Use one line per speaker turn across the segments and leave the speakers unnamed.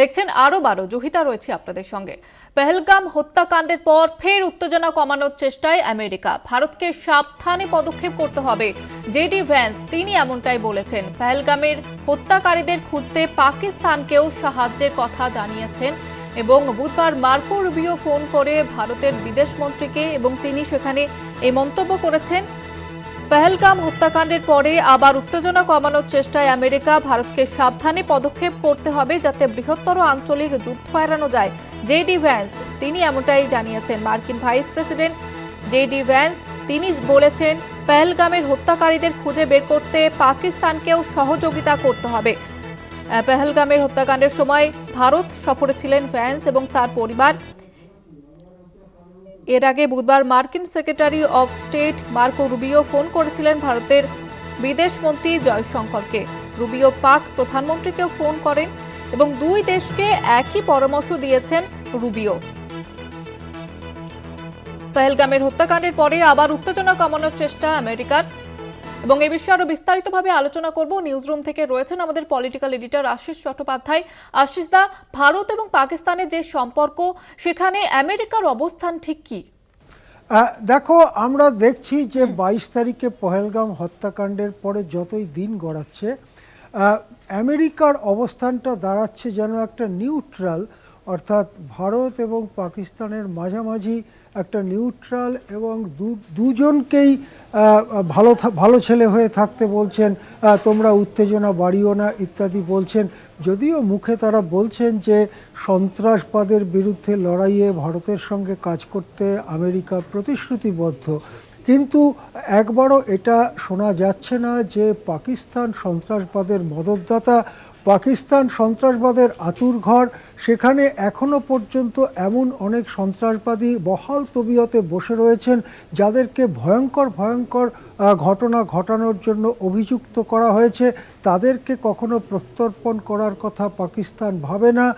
দেখছেন আরও বারো, জহিতা রয়েছে আপনাদের সঙ্গে। পেহেলগাম হত্যাকাণ্ডের পর ফের উত্তেজনা কমানোর চেষ্টায় আমেরিকা। ভারতকে সাবধানে পদক্ষেপ করতে হবে। জেডি ভ্যান্স, তিনি এমনটাই বলেছেন। পেহেলগামের হত্যাকারীদের খুঁজতে পাকিস্তানকেও সাহায্যের কথা জানিয়েছেন এবং বুধবার মার্কো রুবিও ফোন করে ভারতের বিদেশ মন্ত্রীকে এবং তিনি সেখানে এই মন্তব্য করেছেন। পেহেলগাম হত্যাকাণ্ডের পরে আবার উত্তেজনা কমানোর চেষ্টায় আমেরিকা ভারতকে সাবধানে পদক্ষেপ করতে হবে যাতে বৃহত্তর আঞ্চলিক যুদ্ধ এড়ানো যায়। জেডি ভ্যান্স, তিনি এমনটাই জানিয়েছেন। মার্কিন ভাইস প্রেসিডেন্ট জেডি ভ্যান্স, তিনি বলেছেন, পেহেলগামের হত্যাকারীদের খুঁজে বের করতে পাকিস্তানকেও সহযোগিতা করতে হবে। পেহেলগামের হত্যাকাণ্ডের সময় ভারত সফরে ছিলেন ভ্যান্স এবং তার পরিবার। এর আগে বুধবার মার্কিন secretary of state Marco Rubio phone করেছিলেন ভারতের বিদেশমন্ত্রী জয়শঙ্করকে। রুবিও পাক প্রধানমন্ত্রীকেও ফোন করেন এবং দুই দেশকে একই পরামর্শ দিয়েছেন রুবিও। পহেলগামের হত্যাকাণ্ডের পরে আবার উত্তেজনা কমানোর চেষ্টা আমেরিকার। এবং এই বিষয়ে আরও বিস্তারিতভাবে আলোচনা করব। নিউজরুম থেকে রয়েছেন আমাদের পলিটিক্যাল এডিটর আশিস চট্টোপাধ্যায়। আশিস দা ভারত এবং পাকিস্তানের যে সম্পর্ক সেখানে আমেরিকার অবস্থান ঠিক কি?
দেখো আমরা দেখছি যে বাইশ তারিখে পহেলগাম হত্যাকাণ্ডের পরে যতই দিন গড়াচ্ছে আমেরিকার অবস্থানটা দাঁড়াচ্ছে যেন একটা নিউট্রাল অর্থাৎ ভারত এবং পাকিস্তানের মাঝামাঝি একটা নিউট্রাল এবং দুজনকেই ভালো ভালো ছেলে হয়ে থাকতে বলছেন তোমরা উত্তেজনা বাড়িও না, ইত্যাদি বলছেন। যদিও মুখে তারা বলছেন যে, সন্ত্রাসবাদের বিরুদ্ধে লড়াইয়ে ভারতের সঙ্গে কাজ করতে আমেরিকা প্রতিশ্রুতিবদ্ধ। কিন্তু একবারও এটা শোনা যাচ্ছে না যে, পাকিস্তান সন্ত্রাসবাদের মদতদাতা পাকিস্তান সন্ত্রাসবাদের আতুরঘর সেখানে এখনও পর্যন্ত এমন অনেক সন্ত্রাসবাদী বহাল তবিয়তে বসে রয়েছেন, যাদেরকে ভয়ঙ্কর ভয়ঙ্কর ঘটনা ঘটানোর জন্য অভিযুক্ত করা হয়েছে। তাদেরকে কখনো প্রত্যর্পণ করার কথা পাকিস্তান ভাবে না।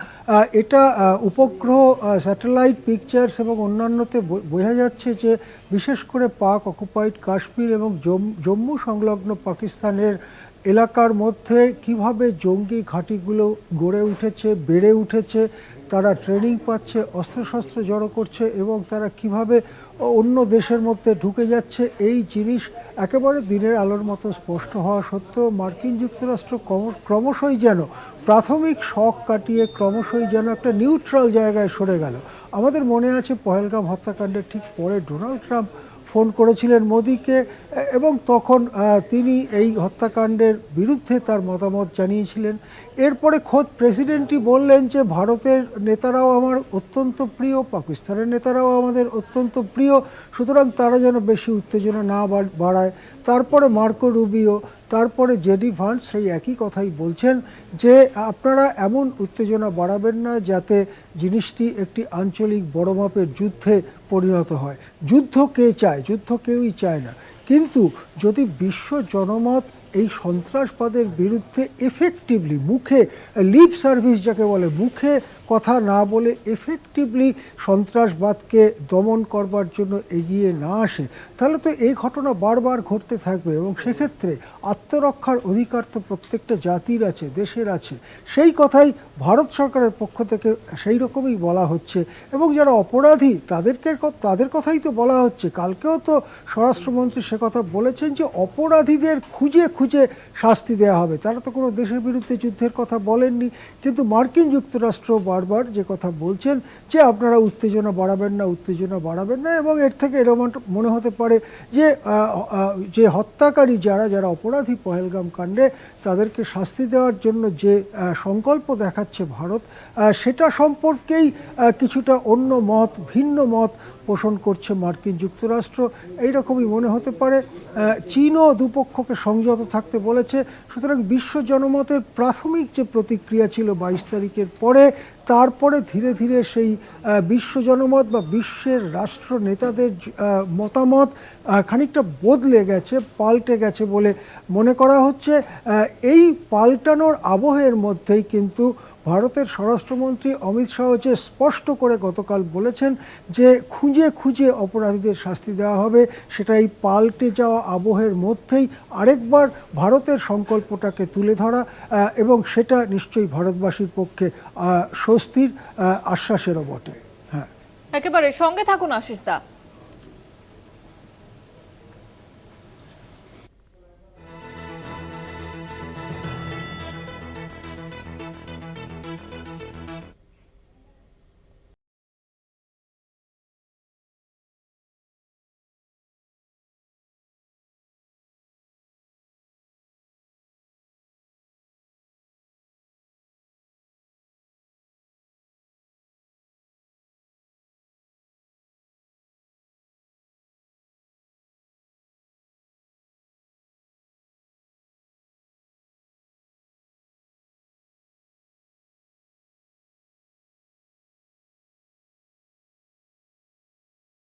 এটা উপগ্রহ স্যাটেলাইট, পিকচার্স এবং অন্যান্যতে বোঝা যাচ্ছে যে বিশেষ করে পাক, অকুপাইড কাশ্মীর এবং জম- জম্মু সংলগ্ন পাকিস্তানের এলাকার মধ্যে কীভাবে জঙ্গি ঘাঁটিগুলো গড়ে উঠেছে, বেড়ে উঠেছে, তারা ট্রেনিং পাচ্ছে, অস্ত্রশস্ত্র জড়ো করছে এবং তারা কীভাবে অন্য দেশের মধ্যে ঢুকে যাচ্ছে, এই জিনিস একেবারে দিনের আলোর মতো স্পষ্ট হওয়া সত্ত্বেও মার্কিন যুক্তরাষ্ট্র ক্রমশই যেন প্রাথমিক শখ কাটিয়ে ক্রমশই যেন একটা নিউট্রাল জায়গায় সরে গেল। আমাদের মনে আছে পহেলগাম হত্যাকাণ্ডের ঠিক পরে ডোনাল্ড ট্রাম্প ফোন করেছিলেন মোদিকে এবং তখন তিনি এই হত্যাকাণ্ডের বিরুদ্ধে তার মতামত জানিয়েছিলেন। এরপরে খোদ প্রেসিডেন্টই বললেন যে, ভারতের নেতারাও আমার অত্যন্ত প্রিয়, পাকিস্তানের নেতারাও আমাদের অত্যন্ত প্রিয়, সুতরাং তারা যেন বেশি উত্তেজনা না বাড়ায়। তারপরে মার্কো রুবিও, তারপরে জেডি ভান্স সেই একই কথাই বলছেন যে, আপনারা এমন উত্তেজনা বাড়াবেন না যাতে জিনিসটি একটি আঞ্চলিক বড় মাপের যুদ্ধে পরিণত হয়। যুদ্ধ কে চায়? যুদ্ধ কেউই চায় না। কিন্তু যদি বিশ্ব জনমত এই সন্ত্রাসবাদের বিরুদ্ধে এফেক্টিভলি মুখে লিপ সার্ভিস যাকে বলে, মুখে কথা না বলে এফেক্টিভলি সন্ত্রাসবাদকে দমন করবার জন্য এগিয়ে না আসে, তাহলে তো এই ঘটনা বারবার ঘটতে থাকবে এবং সেক্ষেত্রে আত্মরক্ষার অধিকার তো প্রত্যেকটা জাতির আছে, দেশের আছে। সেই কথাই ভারত সরকারের পক্ষ থেকে সেই রকমই বলা হচ্ছে এবং যারা অপরাধী তাদেরকে তাদের কথাই তো বলা হচ্ছে। কালকেও তো স্বরাষ্ট্রমন্ত্রী সে কথা বলেছেন যে অপরাধীদের খুঁজে খুঁজে শাস্তি দেওয়া হবে। তারা তো কোনো দেশের বিরুদ্ধে যুদ্ধের কথা বলেননি। কিন্তু মার্কিন যুক্তরাষ্ট্র বারবার যে কথা বলছেন যে আপনারা উত্তেজনা বাড়াবেন না, উত্তেজনা বাড়াবেন না এবং এর থেকে এরকম মনে হতে পারে যে যে হত্যাকারী যারা যারা অপরাধী পহেলগাম কাণ্ডে তাদেরকে শাস্তি দেওয়ার জন্য যে সংকল্প দেখাচ্ছে ভারত সেটা সম্পর্কেই কিছুটা অন্য মত, ভিন্ন মত পোষণ করছে মার্কিন যুক্তরাষ্ট্র। এইরকমই মনে হতে পারে চীনও দুপক্ষকে সংযত থাকতে বলেছে। সুতরাং বিশ্ব জনমতের প্রাথমিক যে প্রতিক্রিয়া ছিল বাইশ তারিখের পরে, তারপরে ধীরে ধীরে সেই বিশ্ব জনমত বা বিশ্বের রাষ্ট্র নেতাদের মতামত খানিকটা বদলে গেছে, পাল্টে গেছে বলে মনে করা হচ্ছে। এই পাল্টানোর আবহের মধ্যেই কিন্তু ভারতের স্বরাষ্ট্রমন্ত্রী অমিত শাহ যে স্পষ্ট করে গতকাল বলেছেন যে খুঁজে খুঁজে অপরাধীদের শাস্তি দেওয়া হবে সেটা এই পাল্টে যাওয়া আবহের মধ্যেই আরেকবার ভারতের সংকল্পটাকে তুলে ধরা এবং সেটা নিশ্চয়ই ভারতবাসীর পক্ষে স্বস্তির আশ্বাসেরও বটে। হ্যাঁ।
একেবারে সঙ্গে থাকুন আশিস দা।